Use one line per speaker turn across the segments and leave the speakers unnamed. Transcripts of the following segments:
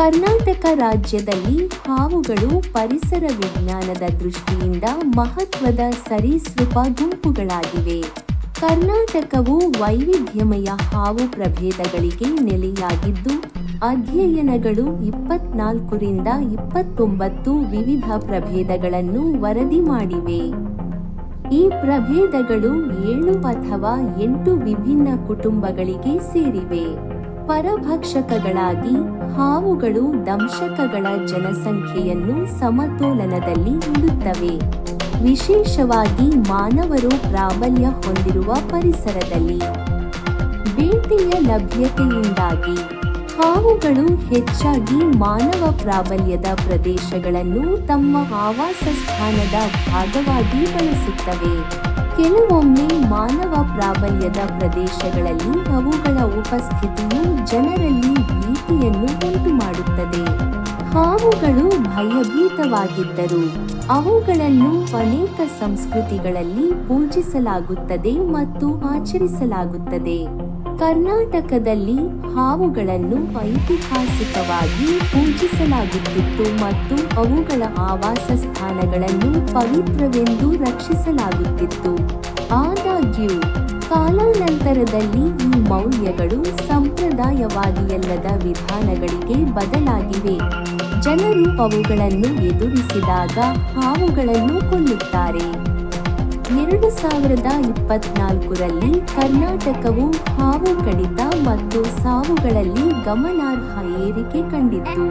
ಕರ್ನಾಟಕ ರಾಜ್ಯದಲ್ಲಿ ಹಾವುಗಳು ಪರಿಸರ ವಿಜ್ಞಾನದ ದೃಷ್ಟಿಯಿಂದ ಮಹತ್ವದ ಸರೀಸೃಪ ಗುಂಪುಗಳಾಗಿವೆ. ಕರ್ನಾಟಕವು ವೈವಿಧ್ಯಮಯ ಹಾವು ಪ್ರಭೇದಗಳಿಗೆ ನೆಲೆಯಾಗಿದ್ದು, ಅಧ್ಯಯನಗಳು ಇಪ್ಪತ್ನಾಲ್ಕರಿಂದ ಇಪ್ಪತ್ತೊಂಬತ್ತು ವಿವಿಧ ಪ್ರಭೇದಗಳನ್ನು ವರದಿ ಮಾಡಿವೆ. ಈ ಪ್ರಭೇದಗಳು ಏಳು ಅಥವಾ ಎಂಟು ವಿಭಿನ್ನ ಕುಟುಂಬಗಳಿಗೆ ಸೇರಿವೆ. ಪರಭಕ್ಷಕಗಳಾಗಿ ಹಾವುಗಳು ದಂಶಕಗಳ ಜನಸಂಖ್ಯೆಯನ್ನು ಸಮತೋಲನದಲ್ಲಿ ಇಡುತ್ತವೆ ವಿಶೇಷವಾಗಿ ಮಾನವರು ಪ್ರಾಬಲ್ಯ ಹೊಂದಿರುವ ಪರಿಸರದಲ್ಲಿ. ಬೇಟೆಯ ಲಭ್ಯತೆಯಿಂದಾಗಿ ಹಾವುಗಳು ಹೆಚ್ಚಾಗಿ ಮಾನವ ಪ್ರಾಬಲ್ಯದ ಪ್ರದೇಶಗಳನ್ನು ತಮ್ಮ ಆವಾಸ ಸ್ಥಾನದ ಭಾಗವಾಗಿ ಬಳಸುತ್ತವೆ. ಕೆಲವೊಮ್ಮೆ ಮಾನವ ಪ್ರಾಬಲ್ಯದ ಪ್ರದೇಶಗಳಲ್ಲಿ ಅವುಗಳ ಉಪಸ್ಥಿತಿಯು ಜನರಲ್ಲಿ ಭೀತಿಯನ್ನು ಉಂಟುಮಾಡುತ್ತದೆ ಹಾವುಗಳು ಭಯಭೀತವಾಗಿದ್ದರು ಅವುಗಳನ್ನು ಅನೇಕ ಸಂಸ್ಕೃತಿಗಳಲ್ಲಿ ಪೂಜಿಸಲಾಗುತ್ತದೆ ಮತ್ತು ಆಚರಿಸಲಾಗುತ್ತದೆ. ಕರ್ನಾಟಕದಲ್ಲಿ ಹಾವುಗಳನ್ನು ಐತಿಹಾಸಿಕವಾಗಿ ಪೂಜಿಸಲಾಗುತ್ತಿತ್ತು ಮತ್ತು ಅವುಗಳ ಆವಾಸ ಸ್ಥಾನಗಳನ್ನು ಪವಿತ್ರವೆಂದು ರಕ್ಷಿಸಲಾಗುತ್ತಿತ್ತು. ಆದಾಗ್ಯೂ, ಕಾಲಾನಂತರದಲ್ಲಿ ಈ ಮೌಲ್ಯಗಳು ಸಂಪ್ರದಾಯವಾದಿಯಲ್ಲದ ವಿಧಾನಗಳಿಗೆ ಬದಲಾಗಿವೆ. ಜನರು ಅವುಗಳನ್ನು ಎದುರಿಸಿದಾಗ ಹಾವುಗಳನ್ನು ಕೊಲ್ಲುತ್ತಾರೆ. ಎರಡು ಸಾವಿರದ ಇಪ್ಪತ್ನಾಲ್ಕರಲ್ಲಿ ಕರ್ನಾಟಕವು ಹಾವು ಕಡಿತ ಮತ್ತು ಸಾವುಗಳಲ್ಲಿ ಗಮನಾರ್ಹ ಏರಿಕೆ ಕಂಡಿತ್ತು.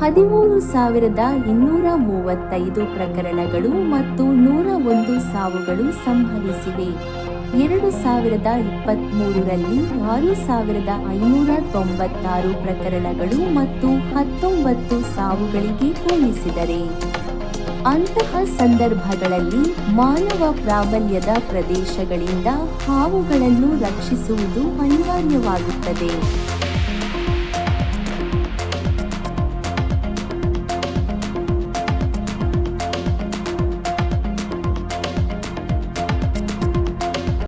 ಹದಿಮೂರು ಸಾವಿರದ ಇನ್ನೂರ ಮೂವತ್ತೈದು ಪ್ರಕರಣಗಳು ಮತ್ತು ನೂರ ಒಂದು ಸಾವುಗಳು ಸಂಭವಿಸಿವೆ. ಎರಡು ಸಾವಿರದ ಇಪ್ಪತ್ತ್ಮೂರರಲ್ಲಿ ಆರು ಸಾವಿರದ ಐನೂರ ತೊಂಬತ್ತಾರು ಪ್ರಕರಣಗಳು ಮತ್ತು ಹತ್ತೊಂಬತ್ತು ಸಾವುಗಳಿಗೆ ಹೋಲಿಸಿದರೆ ಅಂತಹ ಸಂದರ್ಭಗಳಲ್ಲಿ ಮಾನವ ಪ್ರಾಬಲ್ಯದ ಪ್ರದೇಶಗಳಿಂದ ಹಾವುಗಳನ್ನು ರಕ್ಷಿಸುವುದು ಅನಿವಾರ್ಯವಾಗುತ್ತದೆ.